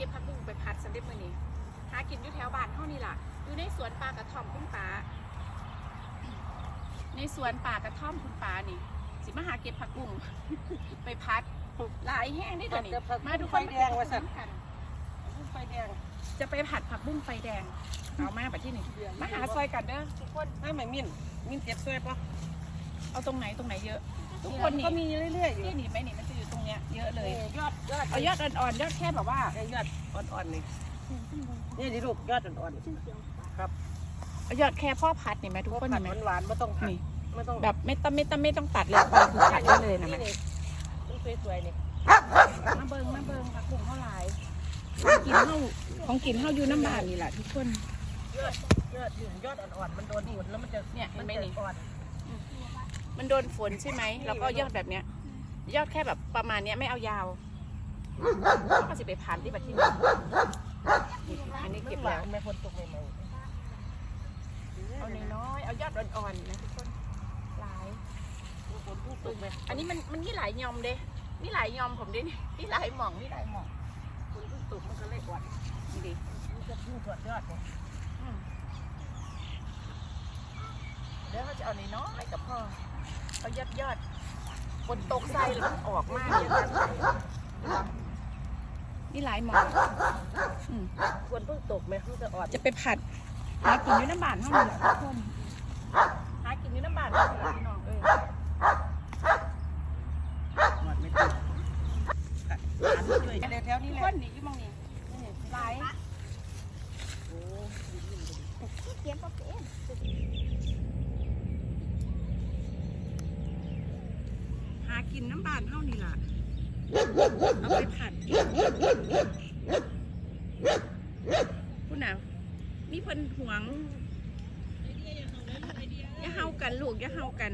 ก็บผักบุ้งไปผัดสันเด็จมื้อนี้หากินอยู่แถวบ้านเฮานี่ล่ะ อยู่ในสวนป่ากระท่อมคุณป้าในสวนป่ากระท่อมคุณป้านี่ สิมาหาเก็บผักบุ้งไปพัดหลายแห้งได้ตัวนี้ผัดกับผักบุ้งมาทุกคนไฟแดงว่าซั่นกันไฟแดง จะไปผัดผักบุ้งไฟแดงเอามาแบบที่นี่มาหาซอยกันเด้อทุกคนไม่ไม่มินมินเจ็บซวยปะเอาตรงไหนตรงไหนเยอะ ทุกคนก็นี่มีเรื่อยๆอยู่นี่นี่ไหมนี่มันจะอยู่ ตรงเนี้ยเยอะเลย ยอดยอดเอายอดอ่อนๆยอดแค่แบบว่า ยอดอ่อนๆนี่นี่ดิลูกยอดอ่อนเอายอดแค่พ่อพัดนี่ไหมๆทุกคนผัดเห็นไหมหวานๆไม่ต้องผัดนี่ไม่ต้องแบบไม่ต้องไม่ต้องไม่ต้องตัดเลยไปคือผัดได้เลยนะแม่นี่นี่สวยๆนี่มาเบิงมาเบิงผักบุ้งเท่าไหร่กินเท่าของกินเท่าอยู่น้ำบานนี่แหละทุกคนยอดยอดอยู่ยอดอ่อนๆมันโดนฝนแล้วมันจะเนี่ยเห็นไหมจะนี่ อ่อนมันโดนฝนใช่ไหมแล้วก็ยอดแบบเนี้ย ยอดแค่แบบประมาณเนี้ยไม่เอายาวก็สิไปพันที่บัดที่นี่อันนี้เก็บแล้วไม่ฝนตกใหม่เอาน้อยๆเอายอดอ่อนๆนะทุกคนหลายๆฝนเพิ่งตกไหมอันนี้มันมันนี่หลายยอมเด้นี่หลายยอมผมเด้นี่นี่หลายหม่องนี่หลายหม่องฝนเพิ่งตกมันก็เลยอ่อนนี่ดิมันจะเพิ่งถอดยอดเนี่ยอืมเดี๋ยวเขาจะเอาน้อยๆกับพ่อเอายอดยอดๆฝ นตกใส่แล้วมันออกมากเยอะจังนี่หลายหมองอืมฝนเพิ่งตกไหมมันจะออนจะไปผัดหากินอยู่น้ำบานเท่านี้แหละทุกคนหากินอยู่น้ำบานเท่านี้แหละพี่น้องเอ้ยอ่อนไม่ตกผัดหานช่วยเดี๋ยวแถวนี้แหคละนนี่อยู่หมองนี้นี่หลายโอ้เก็บเอาเป็นากินน้ำบานเท่านี้ล่ะ เอาไปผัดคุณน่ะมีเพิ่นหวงอย่าเฮากันลูกอย่าเฮากัน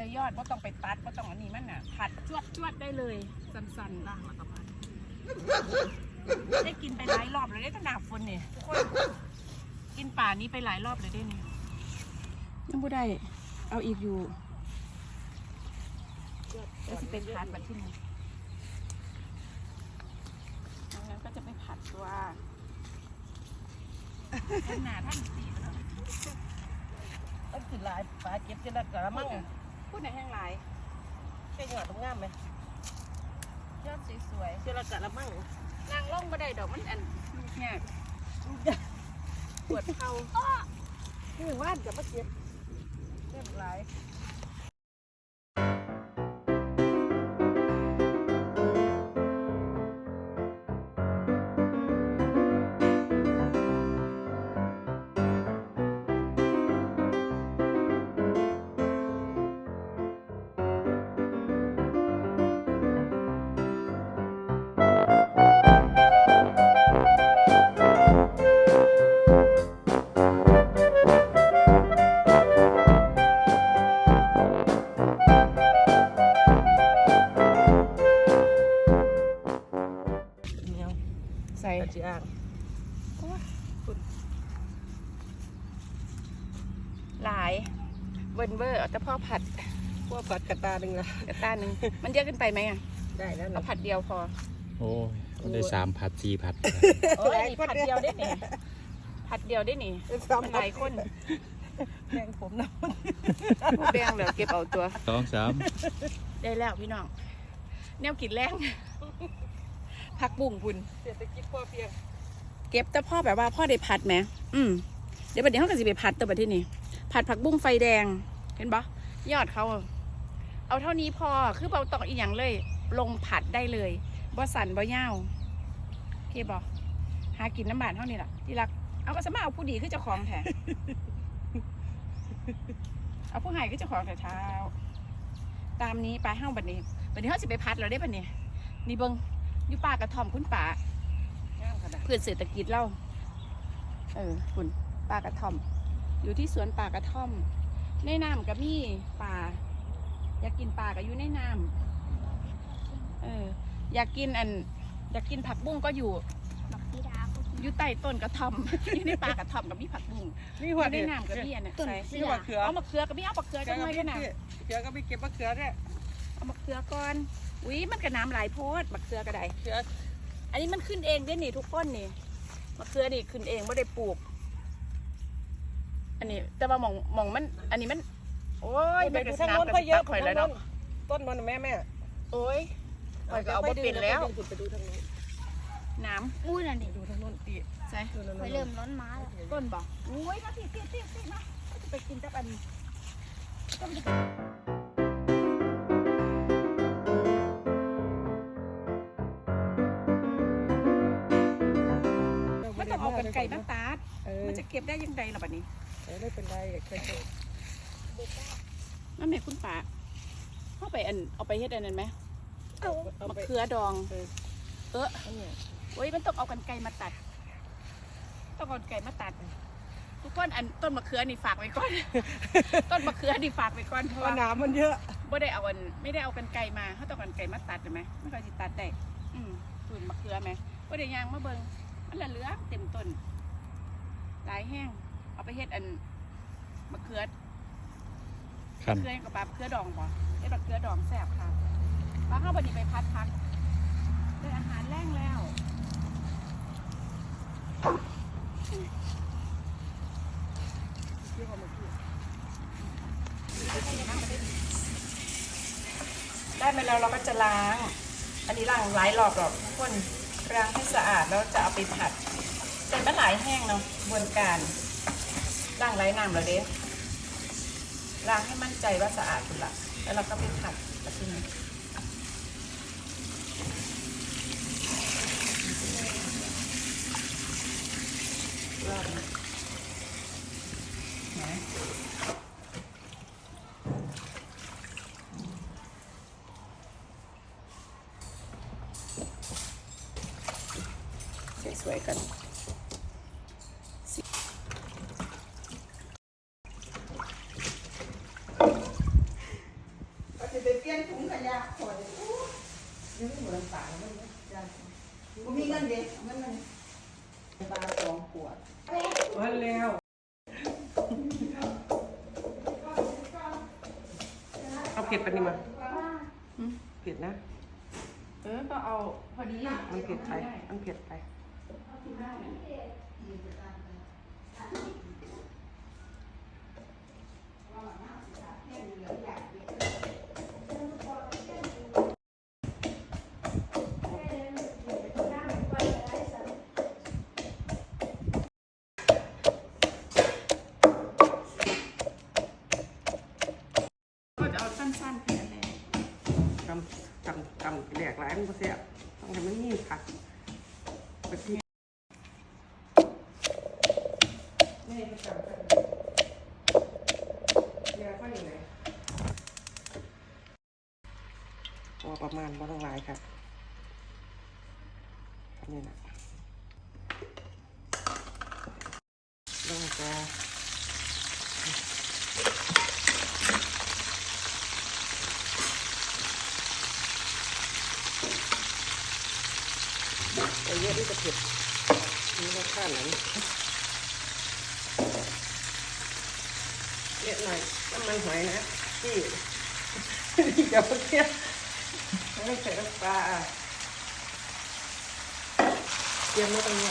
แต่ยอดก็ต้องไปตัดก็ต้องอันนี้มันน่ะผัดจวดจวดได้เลยสันๆล่างแล้วก็ผัดได้กินไปหลายรอบเลยได้ตั้งหนาฝนเนี่ยทุกคนกินป่านี้ไปหลายรอบเลยได้นี่ยังบ่ได้เอาอีกอยู่แล้วสิเป็นผัดแบบที่นี่ดังนั้นก็จะไปผัดตัวท่านหนาท่านสีมันเนาะมันขึ้นหลายปลาเก็บจะได้กระมัง พูดในแห้งหลายใช่หยอดตรงงามไหมยอดสวยเจละกระมังๆนางล่องบ่ได้ดอกมันอันเนี่ยปวดเข่า นี่ว่านกับมะเก็บเรียบร้อยเนี่ย ส่ตะจีอ่างหลายเวิร์นเวอร์เอาแต่พ่อผัดพวกผัดกระตาหนึ่งละกระต้าหนึ่งมันเยอะเกินไปไหมอะได้แล้วเอานะผัดเดียวพอ โอ้ยมันได้สามผัดสี่ผัด โอ้ยนี่ผัดเดียวได้นี่ผัดเดียวได้นี่มันหลายคนแบ่งผมนะผู้แบงเหลือเก็บเอาตัวสองสามได้แล้วพี่น้องแนวกินแรง ผักบุ้งคุณเศรษฐกิจพอเพียง เก็บแต่พ่อแบบว่าพ่อได้ผัดไหมอืมเดี๋ยวบัดเดี๋ยวเขาก็สิไปผัดตัวบัดที่นี่ผัดผักบุ้งไฟแดง เห็นปะยอดเขาอะเอาเท่านี้พอคือเบาตอกอีกอย่างเลย ลงผัดได้เลยบ่สันบ่เย่าวโอเคบอหากินน้ำบานเท่านี้แหละที่รักเอาก็สามารถเอาผู้ดีคือเจ้าของแท้เอาผู้ใหายคือเจ้าของแต่เท้า ตามนี้ไปห้างบัดนี้บัดนี้เขาสิไปพัดเราได้บัดนี้นี่เบิง อยู่ป่ากระท่อมคุณป่างามขพืชเศรษฐกิจเราเออคุณปลากระท่อม อยู่ที่สวนป่ากระท่อม ในน้ำก็มีปลาอยากกินปลาก็อยู่ในน้ำเออ อยากกินอัน อยากกินผักบุ้งก็อยู่บักพีดาก็กินอยู่ใต้ต้นกระท่อมอยู่ในป่ากระท่อมกับมีผักบุ้งนี่อหัวยู่ในดิน้ำกับมีอันน่ะต้นใส่เสืนี่อหัวเขือเอามะเขือกับมีเอามะเขือเขืจัองก็ไว้ไม่กันนะเขือก็ไม่เก็บมะเขือเนี่ยเอามะเขือก่อน อุ้ยมันกับน้ำหลายโพดมะเขือก็ได้เขืออันนี้มันขึ้นเองเด้นี่ทุกคนนี่มะเขือนี่ขึ้นเองไม่ได้ปลูก อันนี้ แต่ว่าหมองหมองมัน อันนี้มัน โอ้ยไปมันดูก็ทางน้ำโน้นกับก็เยอะข่อยแล้วเนาะต้นมันแม่แม่โอ้ยข่อยก็เอาบ่เป็นแล้วไปดูทางโน้นน้อู้นั่นดิดูทางโน้นตีำใส่ไปเริ่มร้อนม้าแล้วต้นบอกอุ้ยมาสิสิสิสิมาจะไปกินกับอันต้นมัน เออมันจะเก็บได้ยังไงล่ะบัดนี้ไม่เป็นไรเคยนั่นแม่คุณป้าเข้าไปอันเอาไปเฮ็ดอันนั้นไหมเอาเอามะไปเขือดอง เออเอออันเนี้ยโอ้ยมันต้องเอากันไกรมาตัด ต้องเอากันไกรมาตัดทุกคนอันต้นมะเขือนี่ฝากไว้ก่อน ต้นมะเขือนี่ฝากไว้ก่อนเพเพราะราะว่าน้ำมันเยอะไม่ได้เอาอันไม่ได้เอากันไกรมาเขาต้องเอากันไกรมาตัดใช่ไหมไม่ค่อยสิตัดได้อืมตุนมะเขือไหมว่าได้ยางมาเบิงมันละเหลืองเต็มต้น หลายแห้งเอาไปเฮ็ดอันมะเขือคันเคยกับปลาเขือดองบ่ได้ปลาเขือดองแซ่บค่ะปลาเข้าบันนี้ไปพัดพักได้อาหารแรงแล้วได้มาแล้วเราก็จะล้าง อันนี้ล้างหลายรอบหรอกทุกคนล้างให้สะอาดแล้วจะเอาไปผัดแต่ มันหลายแห้งเนาะบวนการล้างหลายน้ำแล้วเด้ล้างให้มั่นใจว่าสะอาดคุณละแล้วเราก็ไปผัดกระเทียมรอบนี้นะสวยๆกัน ก็จะไปเปลี่ยนถุงขยะขวดยังไม่เหมือนป่ามันไม่มีเงินเด็กเงินมันปลาสองขวดวันแล้วเอาเผ็ดไปนี่มาอืมเผ็ดนะ เออ ก็เอาพอดี มันเผ็ดไป มันเผ็ดไปำกำกำแหลกหลายมันก็เสียบต้องให้มันมีผักไปที่นี่ไปกำกันยาก็อยู่ไหนพอประมาณว่าต้องหลายครับนี่นะลงจะไปเยอะที่จะเผ็ด นี่รสชาติไหนเยอะหน่อยน้ำมันหอยนะพี่เดี๋ยวเที่ยไม่ใส่น้ำปลาเตรียมไว้ตรงนี้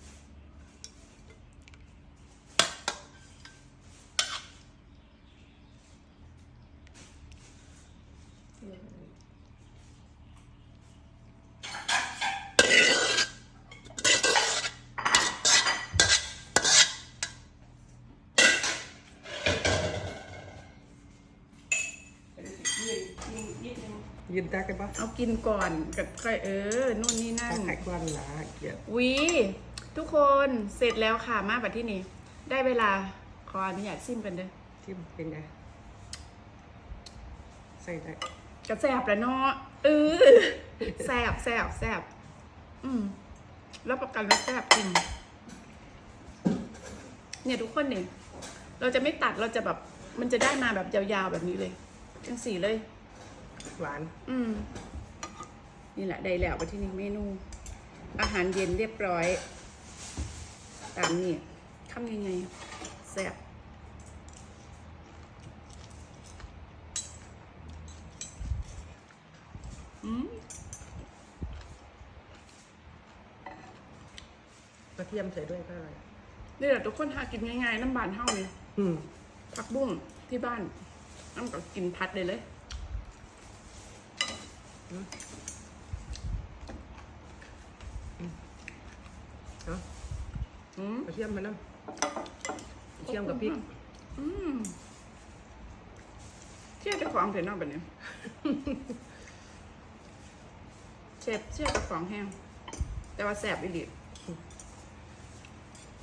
ตากันปะเอากินก่อนกับค่อยเออนู่นนี่นั่ตานไข่กวนหลาเกลียดวีทุกคนเสร็จแล้วค่ะมาแบบที่นี่ ได้เวลาขออนุญาตซิมกันเด้อชิมเป็นไงใส่ได้กระแสบแล้วเนาะเออแสบแสบแสบอืมรับประกันว่าแสบจริงเนี่ยทุกคนเนี่ยเราจะไม่ตัดเราจะแบบ มันจะได้มาแบบยาวๆแบบนี้เลยทั้งสี่เลย หวาน อืม นี่แหละได้แล้วไปที่นี่เมนู อาหารเย็นเรียบร้อย ตามนี่ทำยังไงแซ่บอืมกระเทียมใส่ด้วยก็อร่อยนี่แหละทุกคนหากินง่ายๆน้ำบานเท่าเลยอืมผักบุ้งที่บ้านน้ำกับกินพัดเลยเลย เนาะอืมกระเทียมมาน้ำกระเทียมกับพริกอืมเชื่อเจ้าของเถอะเนอกแบบนี้เชฟเชื่อเจ้าของแห้ง แต่ว่าแสบอีหลี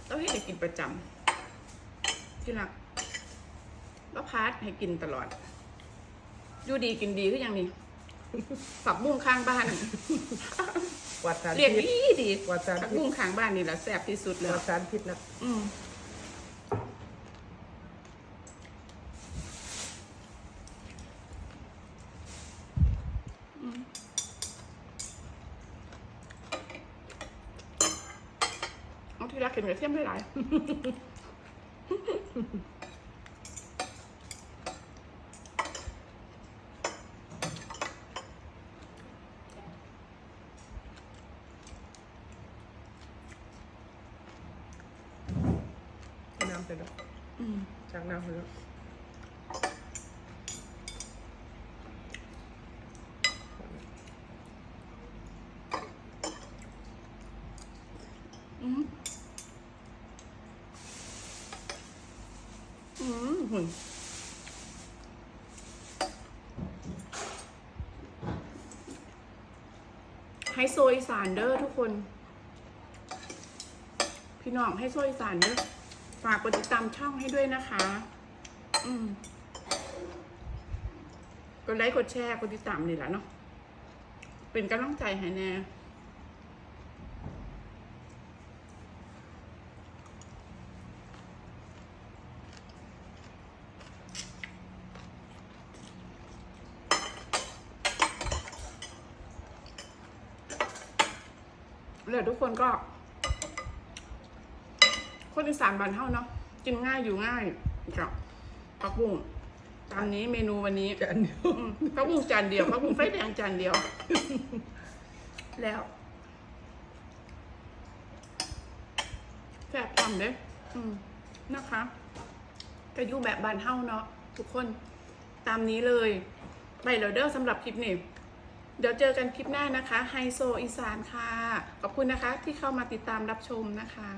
ต้องให้ได้กินประจำที่รักแล้วพาร์ทให้กินตลอด อยู่ดีกินดีคืออย่างนี้ ฝักบุ้งข้างบ้านวัดสารเรียกพิษ ดีดีว่าจานผักพิษบุ้งข้างบ้านนี่แหละแสบที่สุดแล้ววัดสารพิษนะอืมอืมเอาที่รักเห็นกระเทียมได้หลาย น้ำไปแล้ว อืม จากน้ำไปแล้ว อืมอื มหุ่นไฮโซอีสานเด้อทุกคน พี่น้องไฮโซอีสานเด้อฝากกดติดตามช่องให้ด้วยนะคะ อืมกดไลค์กดแชร์กดติดตามนี่แหละเนาะเป็นกำลังใจให้แน่ แล้วทุกคนก็ คนอีสานบ้านเฮาเนาะกินง่ายอยู่ง่ายกับผักบุ้งจานนี้เมนูวันนี้จานเดียวอืมผักบุ้งจานเดียวผักบุ้งไฟแดงจานเดียว แล้วแซ่บทำเด้อืมนะคะก็อยู่แบบบ้านเฮาเนาะทุกคนตามนี้เลย ไปแล้วเด้อสำหรับคลิปนี้ เดี๋ยวเจอกันคลิปหน้านะคะไฮโซอีสานค่ะ ขอบคุณนะคะที่เข้ามาติดตามรับชมนะคะ